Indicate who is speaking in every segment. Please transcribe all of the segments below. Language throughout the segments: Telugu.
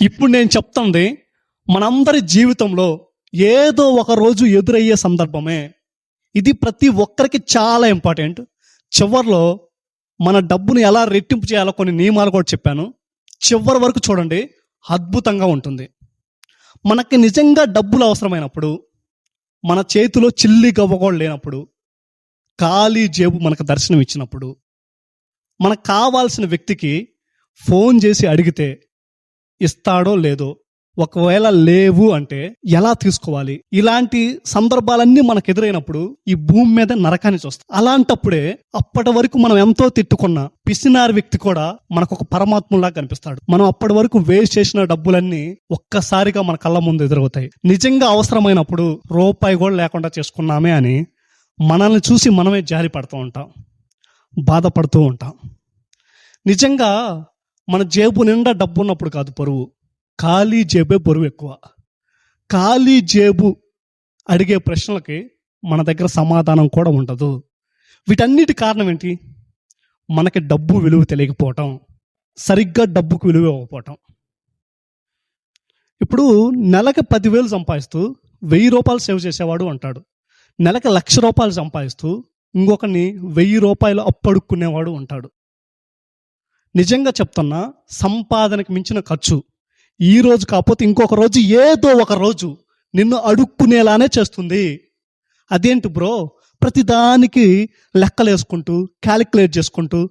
Speaker 1: ఇప్పుడు నేను చెప్తుంది మనందరి జీవితంలో ఏదో ఒక రోజు ఎదురయ్యే సందర్భమే. ఇది ప్రతి ఒక్కరికి చాలా ఇంపార్టెంట్. చివర్లో మన డబ్బును ఎలా రెట్టింపు చేయాలో కొన్ని నియమాలు కూడా చెప్పాను. చివరి వరకు చూడండి అద్భుతంగా ఉంటుంది. మనకి నిజంగా డబ్బులు అవసరమైనప్పుడు మన చేతిలో చిల్లి గవ్వ కూడా లేనప్పుడు ఖాళీ జేబు మనకు దర్శనం ఇచ్చినప్పుడు మనకు కావాల్సిన వ్యక్తికి ఫోన్ చేసి అడిగితే ఇస్తాడో లేదో ఒకవేళ లేవు అంటే ఎలా తీసుకోవాలి? ఇలాంటి సందర్భాలన్నీ మనకు ఎదురైనప్పుడు ఈ భూమి మీద నరకాన్ని చూస్తాం. అలాంటప్పుడే అప్పటి వరకు మనం ఎంతో తిట్టుకున్న పిసినారి వ్యక్తి కూడా మనకు ఒక పరమాత్మలా కనిపిస్తాడు. మనం అప్పటి వరకు వేస్ట్ చేసిన డబ్బులన్నీ ఒక్కసారిగా మన కళ్ళ ముందు ఎదురవుతాయి. నిజంగా అవసరమైనప్పుడు రూపాయి కూడా లేకుండా చేసుకున్నామే అని మనల్ని చూసి మనమే జారి పడుతూ ఉంటాం. బాధపడుతూ ఉంటాం. నిజంగా మన జేబు నిండా డబ్బు ఉన్నప్పుడు కాదు పరువు. ఖాళీ జేబే బరువు ఎక్కువ. ఖాళీ జేబు అడిగే ప్రశ్నలకి మన దగ్గర సమాధానం కూడా ఉండదు. వీటన్నిటి కారణం ఏంటి? మనకి డబ్బు విలువ తెలియకపోవటం. సరిగ్గా డబ్బుకు విలువ ఇవ్వకపోవటం. ఇప్పుడు నెలకి పదివేలు సంపాదిస్తూ వెయ్యి రూపాయలు సేవ్ చేసేవాడు అంటాడు. నెలకి లక్ష రూపాయలు సంపాదిస్తూ ఇంకొకరిని వెయ్యి రూపాయలు అప్పడుక్కునేవాడు ఉంటాడు నిజంగా చెప్తున్నా సంపాదనకు మించిన ఖర్చు. ఈ రోజు కాకపోతే ఇంకొక రోజు ఏదో ఒక రోజు నిన్ను అడుక్కునేలానే చేస్తుంది. అదేంటి బ్రో? ప్రతిదానికి లెక్కలేసుకుంటూ క్యాలిక్యులేట్ చేసుకుంటూ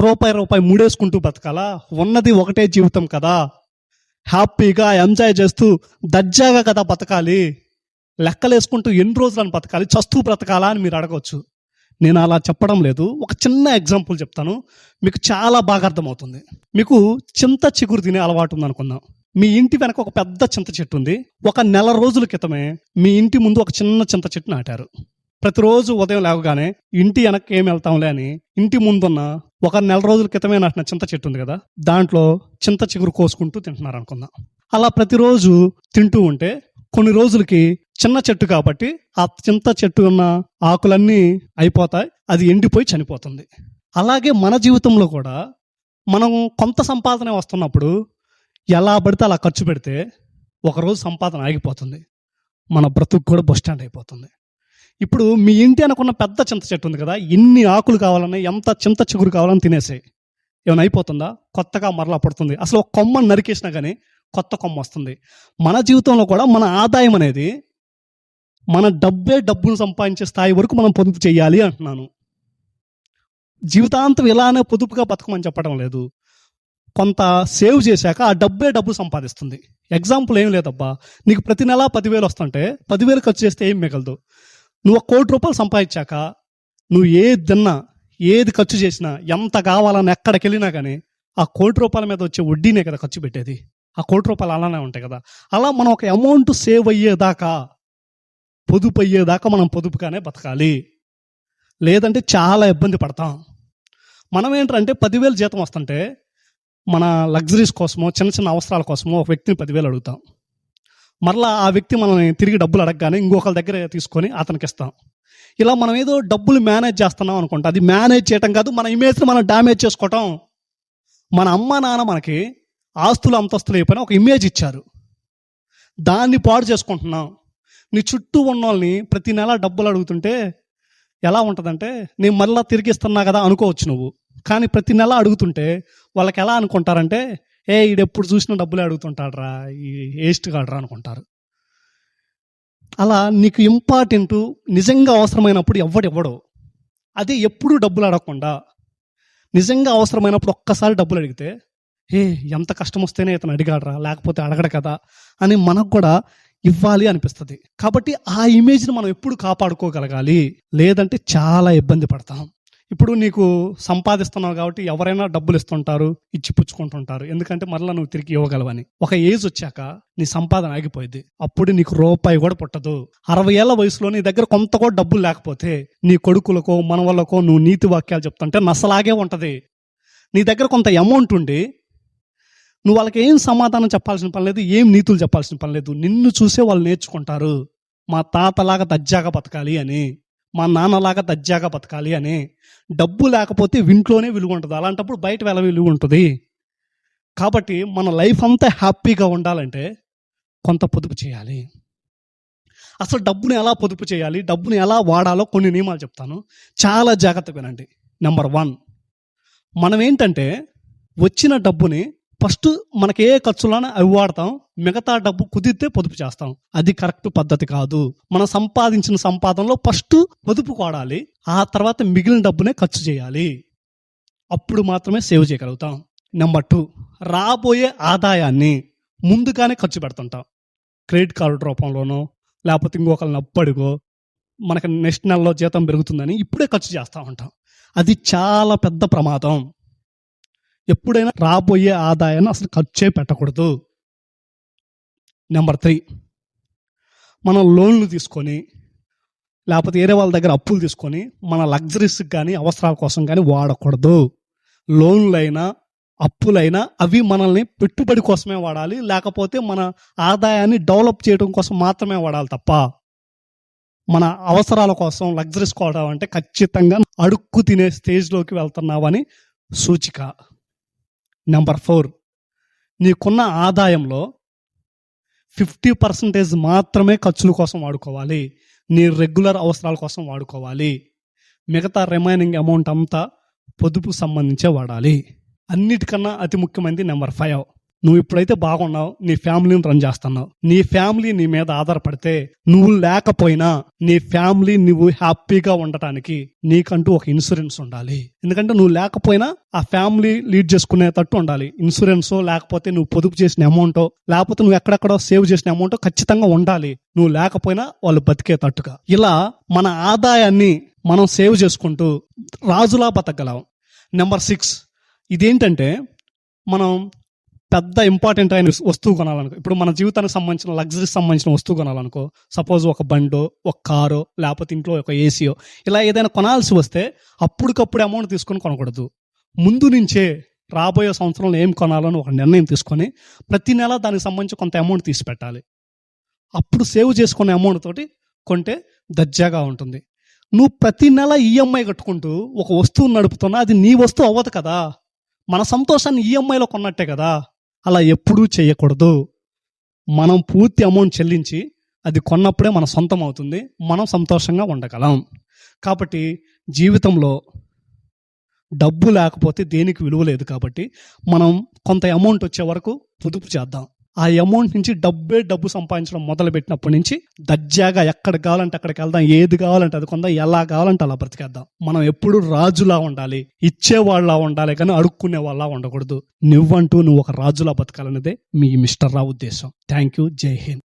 Speaker 1: రూపాయి రూపాయి మూడేసుకుంటూ బతకాలా? ఉన్నది ఒకటే జీవితం కదా. హ్యాపీగా ఎంజాయ్ చేస్తూ దర్జాగా కదా బతకాలి. లెక్కలేసుకుంటూ ఎన్ని రోజులను బతకాలి? చస్తూ బ్రతకాలా అని మీరు అడగవచ్చు నేను అలా చెప్పడం లేదు. ఒక చిన్న ఎగ్జాంపుల్ చెప్తాను. మీకు చాలా బాగా అర్థమవుతుంది. మీకు చింత చిగురు తినే అలవాటు ఉంది అనుకుందాం మీ ఇంటి వెనక ఒక పెద్ద చింత చెట్టు ఉంది. ఒక నెల రోజుల క్రితమే మీ ఇంటి ముందు ఒక చిన్న చింత చెట్టు నాటారు. ప్రతిరోజు ఉదయం లేవగానే ఇంటి వెనక్కి ఏం వెళ్తాంలే అని ఇంటి ముందున్న ఒక నెల రోజుల క్రితమే నాటిన చింత చెట్టు ఉంది కదా దాంట్లో చింత చిగురు కోసుకుంటూ తింటున్నారు అనుకుందాం. అలా ప్రతిరోజు తింటూ ఉంటే కొన్ని రోజులకి చిన్న చెట్టు కాబట్టి ఆ చింత చెట్టు ఉన్న ఆకులన్నీ అయిపోతాయి అది ఎండిపోయి చనిపోతుంది. అలాగే మన జీవితంలో కూడా మనం కొంత సంపాదన వస్తున్నప్పుడు ఎలా పడితే అలా ఖర్చు పెడితే ఒకరోజు సంపాదన ఆగిపోతుంది. మన బ్రతుకు కూడా బస్ స్టాండ్ అయిపోతుంది. ఇప్పుడు మీ ఇంటి అనుకున్న పెద్ద చింత చెట్టు ఉంది కదా ఎన్ని ఆకులు కావాలని ఎంత చింత చిగురు కావాలని తినేసాయి. ఏమైనా అయిపోతుందా? కొత్తగా మరలా పడుతుంది. అసలు ఒక కొమ్మను నరికేసినా కానీ కొత్త కొమ్మ వస్తుంది. మన జీవితంలో కూడా మన ఆదాయం అనేది మన డబ్బే డబ్బును సంపాదించే స్థాయి వరకు మనం పొదుపు చేయాలి అంటున్నాను. జీవితాంతం ఇలానే పొదుపుగా బతకమని చెప్పడం లేదు. కొంత సేవ్ చేశాక ఆ డబ్బే డబ్బు సంపాదిస్తుంది. ఎగ్జాంపుల్ ఏం లేదబ్బా. నీకు ప్రతి నెల పదివేలు వస్తుంటే పదివేలు ఖర్చు చేస్తే ఏం మిగలదు. నువ్వు ఒక కోటి రూపాయలు సంపాదించాక నువ్వు ఏది తిన్నా ఏది ఖర్చు చేసినా ఎంత కావాలని ఎక్కడికి వెళ్ళినా కానీ ఆ కోటి రూపాయల మీద వచ్చే వడ్డీనే కదా ఖర్చు పెట్టేది. ఆ కోటి రూపాయలు అలానే ఉంటాయి కదా. అలా మనం ఒక అమౌంట్ సేవ్ అయ్యేదాకా పొదుపు అయ్యేదాకా మనం పొదుపుగానే బతకాలి. లేదంటే చాలా ఇబ్బంది పడతాం. మనం ఏంటంటే పదివేలు జీతం వస్తుంటే మన లగ్జరీస్ కోసమో చిన్న చిన్న అవసరాల కోసమో ఒక వ్యక్తిని పదివేలు అడుగుతాం. మరలా ఆ వ్యక్తి మనల్ని తిరిగి డబ్బులు అడగగానే ఇంకొకరి దగ్గర తీసుకొని అతనికి ఇస్తాం. ఇలా మనం ఏదో డబ్బులు మేనేజ్ చేస్తున్నాం అనుకుంటా. అది మేనేజ్ చేయటం కాదు మన ఇమేజ్ని మనం డ్యామేజ్ చేసుకోవటం. మన అమ్మ నాన్న మనకి ఆస్తులు అంతస్తులు అయిపోయినా ఒక ఇమేజ్ ఇచ్చారు. దాన్ని పాడు చేసుకుంటున్నాం. నీ చుట్టూ ఉన్న వాళ్ళని ప్రతి నెల డబ్బులు అడుగుతుంటే ఎలా ఉంటుందంటే నేను మళ్ళీ తిరిగిస్తున్నా కదా అనుకోవచ్చు నువ్వు. కానీ ప్రతి నెల అడుగుతుంటే వాళ్ళకి ఎలా అనుకుంటారంటే ఏ ఈడెప్పుడు చూసినా డబ్బులే అడుగుతుంటాడరా ఈ వేస్ట్ కాడరా అనుకుంటారు. అలా నీకు ఇంపార్టెంట్ నిజంగా అవసరమైనప్పుడు ఎవడు ఇవ్వడు. అదే ఎప్పుడూ డబ్బులు అడగకుండా నిజంగా అవసరమైనప్పుడు ఒక్కసారి డబ్బులు అడిగితే ఏ ఎంత కష్టం వస్తేనే ఇతను అడిగాడరా లేకపోతే అడగడు కదా అని మనకు కూడా ఇవ్వాలి అనిపిస్తుంది. కాబట్టి ఆ ఇమేజ్ని మనం ఎప్పుడు కాపాడుకోగలగాలి? లేదంటే చాలా ఇబ్బంది పడతాం. ఇప్పుడు నీకు సంపాదిస్తున్నావు కాబట్టి ఎవరైనా డబ్బులు ఇస్తుంటారు ఇచ్చి పుచ్చుకుంటుంటారు ఎందుకంటే మరలా నువ్వు తిరిగి ఇవ్వగలవని. ఒక ఏజ్ వచ్చాక నీ సంపాదన ఆగిపోయింది అప్పుడు నీకు రూపాయి కూడా పుట్టదు. అరవై ఏళ్ళ వయసులో నీ దగ్గర కొంత కూడా డబ్బులు లేకపోతే నీ కొడుకులకో మనవళ్ళకో నువ్వు నీతి వాక్యాలు చెప్తుంటే నసలాగే ఉంటది. నీ దగ్గర కొంత అమౌంట్ ఉండి నువ్వు వాళ్ళకి ఏం సమాధానం చెప్పాల్సిన పని లేదు ఏం నీతులు చెప్పాల్సిన పని లేదు. నిన్ను చూసే వాళ్ళు నేర్చుకుంటారు. మా తాతలాగా దజ్జాగా బతకాలి అని మా నాన్నలాగా దజ్జాగా బతకాలి అని. డబ్బు లేకపోతే ఇంట్లోనే విలువ ఉంటుంది. అలాంటప్పుడు బయట వెళ్ళ విలువ ఉంటుంది. కాబట్టి మన లైఫ్ అంతా హ్యాపీగా ఉండాలంటే కొంత పొదుపు చేయాలి. అసలు డబ్బును ఎలా పొదుపు చేయాలి డబ్బుని ఎలా వాడాలో కొన్ని నియమాలు చెప్తాను. చాలా జాగ్రత్త వినండి. నెంబర్ వన్ మనం ఏంటంటే వచ్చిన డబ్బుని ఫస్ట్ మనకి ఏ ఖర్చులైనా అవి వాడతాం. మిగతా డబ్బు కుదిరితే పొదుపు చేస్తాం. అది కరెక్ట్ పద్ధతి కాదు. మనం సంపాదించిన సంపాదనలో ఫస్ట్ పొదుపు కోడాలి ఆ తర్వాత మిగిలిన డబ్బునే ఖర్చు చేయాలి. అప్పుడు మాత్రమే సేవ్ చేయగలుగుతాం. నెంబర్ టూ రాబోయే ఆదాయాన్ని ముందుగానే ఖర్చు పెడుతుంటాం. క్రెడిట్ కార్డు రూపంలోనో లేకపోతే ఇంకొకరిని అప్పడిగో మనకి నెక్స్ట్ నెలలో జీతం పెరుగుతుందని ఇప్పుడే ఖర్చు చేస్తూ ఉంటాం. అది చాలా పెద్ద ప్రమాదం. ఎప్పుడైనా రాబోయే ఆదాయాన్ని అసలు ఖర్చే పెట్టకూడదు. Number three. మనం లోన్లు తీసుకొని లేకపోతే వేరే వాళ్ళ దగ్గర అప్పులు తీసుకొని మన లగ్జరీస్కి కానీ అవసరాల కోసం కానీ వాడకూడదు. లోన్లైనా అప్పులైనా అవి మనల్ని పెట్టుబడి కోసమే వాడాలి. లేకపోతే మన ఆదాయాన్ని డెవలప్ చేయడం కోసం మాత్రమే వాడాలి తప్ప. మన అవసరాల కోసం లగ్జరీస్ కోవడం అంటే ఖచ్చితంగా అడుక్కు తినే స్టేజ్లోకి వెళ్తున్నావని సూచిక. నెంబర్ ఫోర్ నీకున్న ఆదాయంలో ఫిఫ్టీ పర్సెంటేజ్ మాత్రమే ఖర్చుల కోసం వాడుకోవాలి. నీ రెగ్యులర్ అవసరాల కోసం వాడుకోవాలి. మిగతా రిమైనింగ్ అమౌంట్ అంతా పొదుపు సంబంధించే వాడాలి. అన్నిటికన్నా అతి ముఖ్యమైనది నెంబర్ ఫైవ్ నువ్వు ఇప్పుడైతే బాగున్నావు నీ ఫ్యామిలీని రన్ చేస్తున్నావు. నీ ఫ్యామిలీ నీ మీద ఆధారపడితే నువ్వు లేకపోయినా నీ ఫ్యామిలీ నువ్వు హ్యాపీగా ఉండటానికి నీకంటూ ఒక ఇన్సూరెన్స్ ఉండాలి. ఎందుకంటే నువ్వు లేకపోయినా ఆ ఫ్యామిలీ లీడ్ చేసుకునేటట్టు ఉండాలి. ఇన్సూరెన్స్ లేకపోతే నువ్వు పొదుపు చేసిన అమౌంట్ లేకపోతే నువ్వు ఎక్కడెక్కడో సేవ్ చేసిన అమౌంట్ ఖచ్చితంగా ఉండాలి. నువ్వు లేకపోయినా వాళ్ళు బతికేటట్టుగా. ఇలా మన ఆదాయాన్ని మనం సేవ్ చేసుకుంటూ రాజులా బతకగలం. Number six. ఇదేంటంటే మనం పెద్ద ఇంపార్టెంట్ అయిన వస్తువు కొనాలనుకో. ఇప్పుడు మన జీవితానికి సంబంధించిన లగ్జరీకి సంబంధించిన వస్తువు కొనాలనుకో. సపోజ్ ఒక బండో ఒక కారో లేకపోతే ఇంట్లో ఒక ఏసీయో ఇలా ఏదైనా కొనాల్సి వస్తే అప్పటికప్పుడు అమౌంట్ తీసుకొని కొనకూడదు. ముందు నుంచే రాబోయే సంవత్సరంలో ఏం కొనాలని ఒక నిర్ణయం తీసుకొని ప్రతి నెల దానికి సంబంధించి కొంత అమౌంట్ తీసి పెట్టాలి. అప్పుడు సేవ్ చేసుకునే అమౌంట్ తోటి కొంటే దర్జాగా ఉంటుంది. నువ్వు ప్రతి నెల ఈఎంఐ కట్టుకుంటూ ఒక వస్తువు నడుపుతున్నా అది నీ వస్తువు అవ్వదు కదా. మన సంతోషాన్ని ఈఎంఐలో కొన్నట్టే కదా. అలా ఎప్పుడూ చేయకూడదు. మనం పూర్తి అమౌంట్ చెల్లించి అది కొన్నప్పుడే మన సొంతం అవుతుంది. మనం సంతోషంగా ఉండగలం. కాబట్టి జీవితంలో డబ్బు లేకపోతే దేనికి విలువ లేదు కాబట్టి మనం కొంత అమౌంట్ వచ్చే వరకు పొదుపు చేద్దాం. ఆ అమౌంట్ నుంచి డబ్బే డబ్బు సంపాదించడం మొదలుపెట్టినప్పటి నుంచి దర్జాగా ఎక్కడ కావాలంటే అక్కడికి వెళ్దాం ఏది కావాలంటే అది కొందాం ఎలా కావాలంటే అలా బ్రతికేద్దాం. మనం ఎప్పుడు రాజులా ఉండాలి ఇచ్చేవాళ్ళ ఉండాలి కానీ అడుక్కునే వాళ్ళ ఉండకూడదు. నువ్వంటూ నువ్వు ఒక రాజులా బతకాలన్నదే మీ మిస్టర్ రావు ఉద్దేశం. థ్యాంక్ యూ జై హింద్.